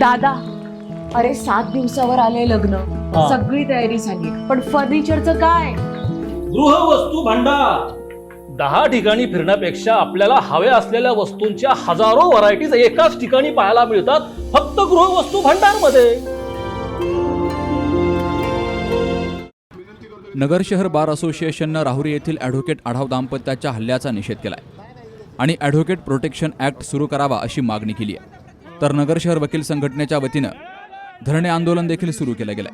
दादा अरे सात दिवसावर आले लग्न. हा. सगळी तयारी झाली. पण फर्निचरचं काय? गृहवस्तू भांडार. दहा ठिकाणी फिरण्यापेक्षा आपल्याला हव्या असलेल्या वस्तूंच्या हजारो व्हरायटीज एकाच ठिकाणी पाहायला मिळतात फक्त गृहवस्तू भांडारमध्ये. नगर शहर बार असोसिएशननं राहुरी येथील ॲडव्होकेट आढाव दाम्पत्याच्या हल्ल्याचा निषेध केलाय. आणि ॲडव्होकेट प्रोटेक्शन ॲक्ट सुरू करावा अशी मागणी केली आहे. तर नगर शहर वकील संघटनेच्या वतीनं धरणे आंदोलन देखील सुरू केलं गेलं.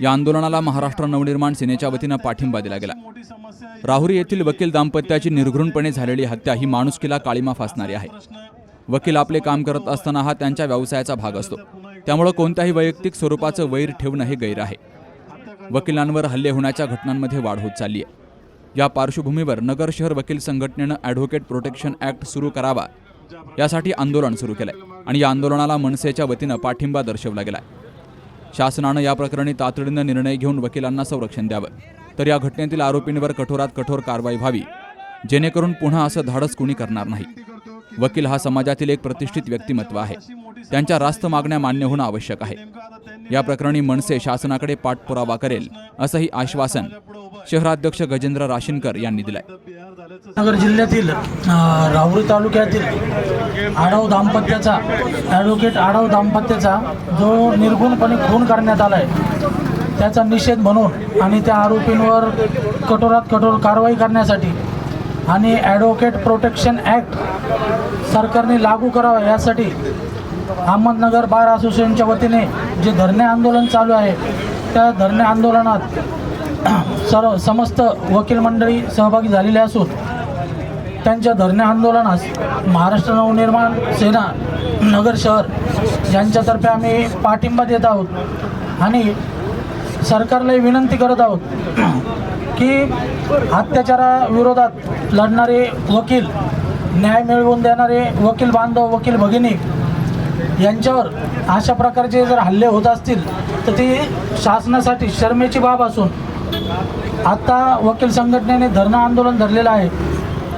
या आंदोलनाला महाराष्ट्र नवनिर्माण सेनेच्या वतीनं पाठिंबा दिला गेला. राहुरी येथील वकील दाम्पत्याची निर्घृणपणे झालेली हत्या ही माणुसकीला काळीमा फासणारी आहे. वकील आपले काम करत असताना हा त्यांच्या व्यवसायाचा भाग असतो. त्यामुळं कोणत्याही वैयक्तिक स्वरूपाचं वैर ठेवणं हे गैर आहे. वकिलांवर हल्ले होण्याच्या घटनांमध्ये वाढ होत चालली आहे. या पार्श्वभूमीवर नगर शहर वकील संघटनेनं ॲडव्होकेट प्रोटेक्शन ॲक्ट सुरू करावा यासाठी आंदोलन सुरू केलं आहे आणि या आंदोलनाला मनसेच्या वतीनं पाठिंबा दर्शवला गेलाय. शासनानं या प्रकरणी तातडीनं निर्णय घेऊन वकिलांना संरक्षण द्यावं. तर या घटनेतील आरोपींवर कठोरात कठोर कारवाई व्हावी. जेणेकरून पुन्हा असं धाडस कुणी करणार नाही. वकील हा समाजातील एक प्रतिष्ठित व्यक्तिमत्व आहे. त्यांच्या रास्त मागण्या मान्य होणं आवश्यक आहे. या प्रकरणी मनसे शासनाकडे पाठपुरावा करेल असंही आश्वासन शहराध्यक्ष गजेंद्र राशीनकर यांनी दिलंय. नगर जिल्ह्यातील राहुरी तालुक्यातील आढाव दाम्पत्याचा ॲडव्होकेट आढाव दाम्पत्याचा जो निर्गुणपणे खून करण्यात आला आहे त्याचा निषेध म्हणून आणि त्या आरोपींवर कठोरात कठोर कारवाई करण्यासाठी आणि ॲडव्होकेट प्रोटेक्शन ॲक्ट सरकारने लागू करावा यासाठी अहमदनगर बार असोसिएशनच्या वतीने जे धरणे आंदोलन चालू आहे त्या धरणे आंदोलनात सर्व समस्त वकील मंडळी सहभागी झालेले असून त्यांच्या धरणे आंदोलनास महाराष्ट्र नवनिर्माण सेना नगर शहर यांच्यातर्फे आम्ही पाठिंबा देत आहोत आणि सरकारलाही विनंती करत आहोत की अत्याचाराविरोधात लढणारे वकील न्याय मिळवून देणारे वकील बांधव वकील भगिनी यांच्यावर अशा प्रकारचे जर हल्ले होत असतील तर ती शासनासाठी शर्मेची बाब असून आत्ता वकील संघटनेने धरणं आंदोलन धरलेलं आहे.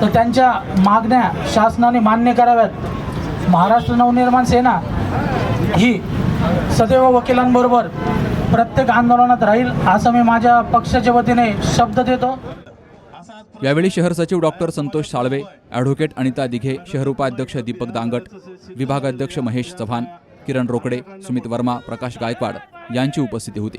तर त्यांच्या मागण्या शासनाने मान्य कराव्यात. महाराष्ट्र नवनिर्माण सेना ही सदैव वकिलांबरोबर प्रत्येक आंदोलनात राहील असं मी माझ्या पक्षाच्या वतीने शब्द देतो. यावेळी शहर सचिव डॉक्टर संतोष साळवे ॲडव्होकेट अनिता दिघे शहर उपाध्यक्ष दीपक दांगट विभागाध्यक्ष महेश चव्हाण किरण रोकडे सुमित वर्मा प्रकाश गायकवाड यांची उपस्थिती होती.